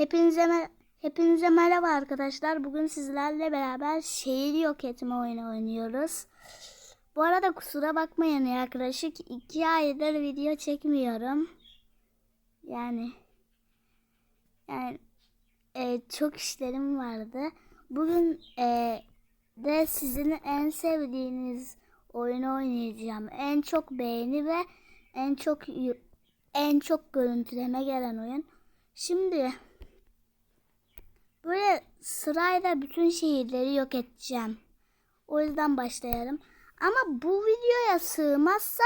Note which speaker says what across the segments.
Speaker 1: Hepinize hepinize merhaba arkadaşlar. Bugün sizlerle beraber şehir yok etme oyunu oynuyoruz. Bu arada kusura bakmayın yaklaşık iki aydır video çekmiyorum. Yani yani e, çok işlerim vardı. Bugün e, de sizin en sevdiğiniz oyunu oynayacağım. En çok beğeni ve en çok en çok görüntüleme gelen oyun. Şimdi böyle sırayla bütün şehirleri yok edeceğim. O yüzden başlayalım. Ama bu videoya sığmazsa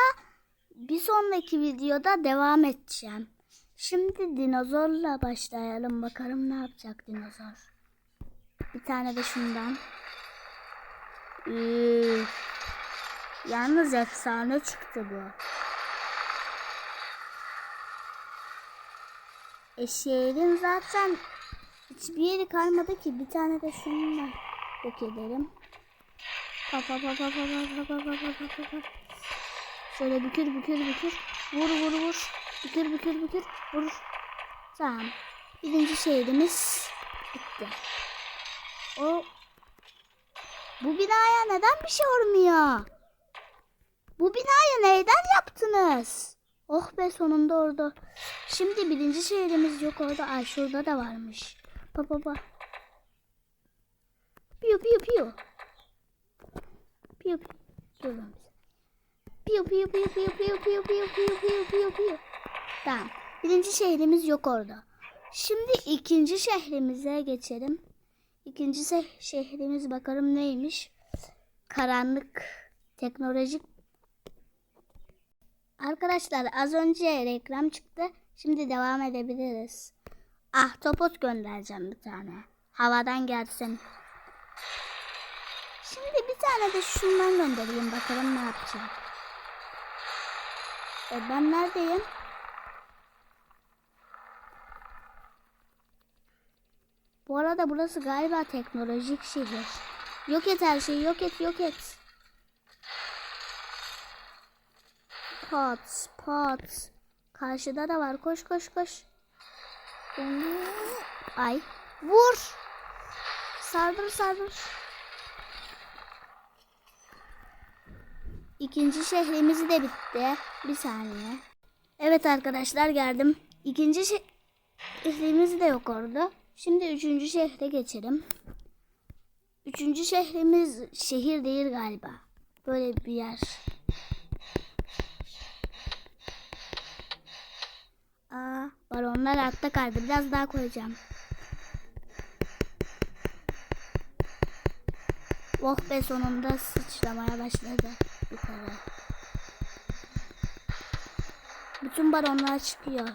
Speaker 1: bir sonraki videoda devam edeceğim. Şimdi dinozorla başlayalım. Bakalım ne yapacak dinozor. Bir tane de şundan. Üf. Yalnız efsane çıktı bu. E şehrin zaten hiçbir yeri kalmadı ki. Bir tane de şununla yok edelim. Pa. Şöyle bükür bükür bükür. Vur vur vur. Bükür bükür bükür. Vur. Tamam. Birinci şehrimiz bitti. O bu binaya neden bir şey olmuyor? Bu binayı neyden yaptınız? Oh be sonunda orada. Şimdi birinci şehrimiz yok orada. Ay şurada da varmış. Pa pa pa. Piyo piyo piyo. Piyo piyo. Piyo piyo piyo piyo piyo piyo piyo piyo piyo piyo piyo. Tamam. Birinci şehrimiz yok orada. Şimdi ikinci şehrimize geçelim. İkinci şehrimiz bakalım neymiş. Karanlık teknolojik Arkadaşlar az önce reklam çıktı. Şimdi devam edebiliriz. Ah topot göndereceğim bir tane. Havadan gelsin. Şimdi bir tane de şundan göndereyim bakalım ne yapacak. E ben neredeyim? Bu arada burası galiba teknolojik şehir. Yok et her şeyi yok et yok et. Pot, pot. Karşıda da var. Koş koş koş. Ay. Vur. Sardır sardır. İkinci şehrimiz de bitti. Bir saniye. Evet arkadaşlar geldim. İkinci şe- şehrimiz de yok orada. Şimdi üçüncü şehre geçelim. Üçüncü şehrimiz şehir değil galiba. Böyle bir yer. Aa, balonlar altta kaldı. Biraz daha koyacağım. Oh be sonunda sıçramaya başladı yukarı. Bütün balonlar çıkıyor.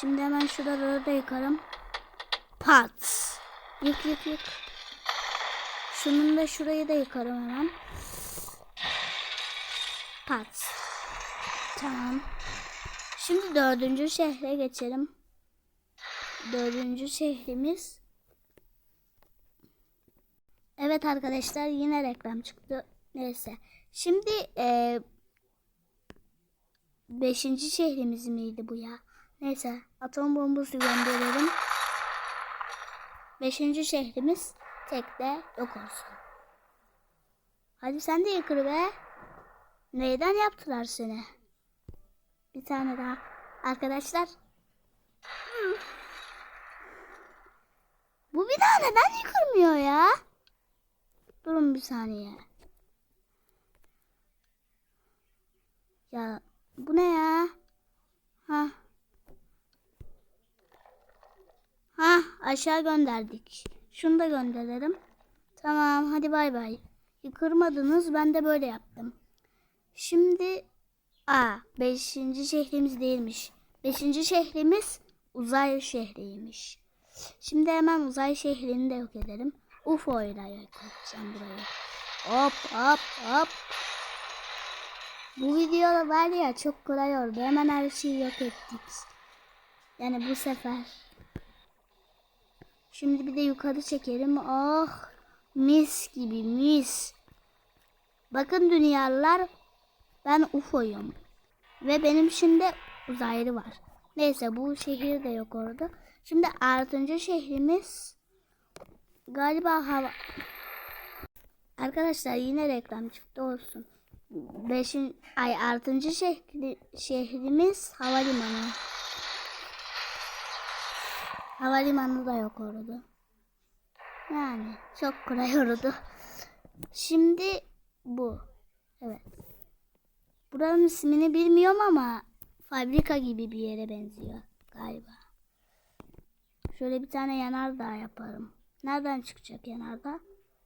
Speaker 1: Şimdi hemen şuraları da yıkarım. Pat. Yık yık yık. Şunun da şurayı da yıkarım hemen. Pat. Tamam. Şimdi dördüncü şehre geçelim. Dördüncü şehrimiz. Evet arkadaşlar yine reklam çıktı. Neyse. Şimdi e, beşinci şehrimiz miydi bu ya? Neyse atom bombası gönderelim. Beşinci şehrimiz tekte yok olsun. Hadi sen de yıkır be. Neyden yaptılar seni? Bir tane daha. Arkadaşlar. Bu bina neden yıkılmıyor ya? Durun bir saniye. Ya bu ne ya? Ha. Ha aşağı gönderdik. Şunu da gönderelim. Tamam hadi bay bay. Yıkırmadınız ben de böyle yaptım. Şimdi a beşinci şehrimiz değilmiş. Beşinci şehrimiz uzay şehriymiş. Şimdi hemen uzay şehrini de yok edelim. UFO ile yok edeceğim burayı. Hop hop hop. Bu videoda var ya çok kolay oldu. Hemen her şeyi yok ettik. Yani bu sefer. Şimdi bir de yukarı çekelim. Oh mis gibi mis. Bakın dünyalılar ben UFO'yum. Ve benim şimdi uzaylı var. Neyse bu şehir de yok orada. Şimdi altıncı şehrimiz galiba hava... Arkadaşlar yine reklam çıktı olsun. Beşin, ay altıncı şehri, şehrimiz havalimanı. Havalimanı da yok orada. Yani çok kolay oldu. Şimdi bu. Evet. Buranın ismini bilmiyorum ama fabrika gibi bir yere benziyor galiba. Şöyle bir tane yanardağ yaparım. Nereden çıkacak yanardağ?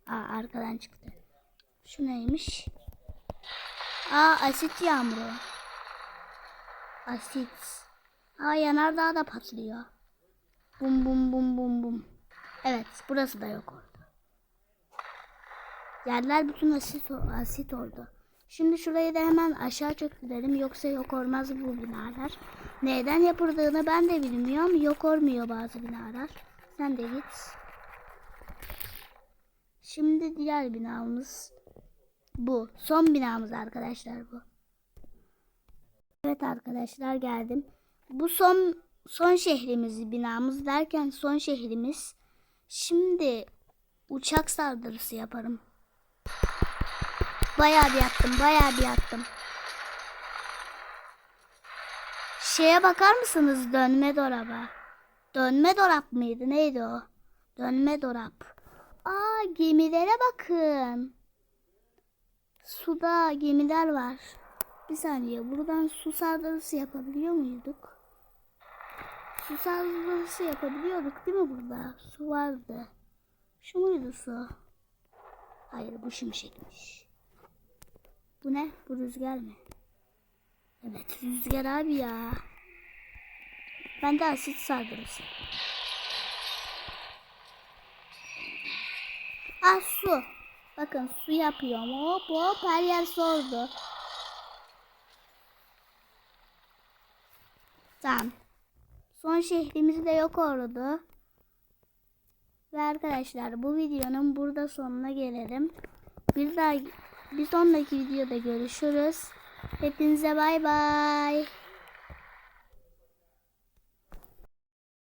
Speaker 1: Aa arkadan çıktı. Şu neymiş? Aa asit yağmuru. Asit. Aa yanardağ da patlıyor. Bum bum bum bum bum. Evet burası da yok orada. Yerler bütün asit, asit oldu. Şimdi şurayı da hemen aşağı çöktürelim yoksa yok olmaz bu binalar. Neden yapıldığını ben de bilmiyorum. Yok olmuyor bazı binalar. Sen de git. Şimdi diğer binamız bu. Son binamız arkadaşlar bu. Evet arkadaşlar geldim. Bu son son şehrimiz binamız derken son şehrimiz. Şimdi uçak saldırısı yaparım. Bayağı bir yaptım, bayağı bir yaptım. Şeye bakar mısınız dönme dolaba? Dönme dolap mıydı? Neydi o? Dönme dolap. Aa gemilere bakın. Suda gemiler var. Bir saniye buradan su saldırısı yapabiliyor muyduk? Su saldırısı yapabiliyorduk değil mi burada? Su vardı. Şu muydu su? Hayır bu şimşekmiş. Bu ne? Bu rüzgar mı? Evet rüzgar abi ya. Ben de asit saldırısı. Ah su. Bakın su yapıyorum. Hop hop her yer su oldu. Tamam. Son şehrimiz de yok oldu. Ve arkadaşlar bu videonun burada sonuna gelelim. Bir daha bir sonraki videoda görüşürüz. Hepinize bay bay.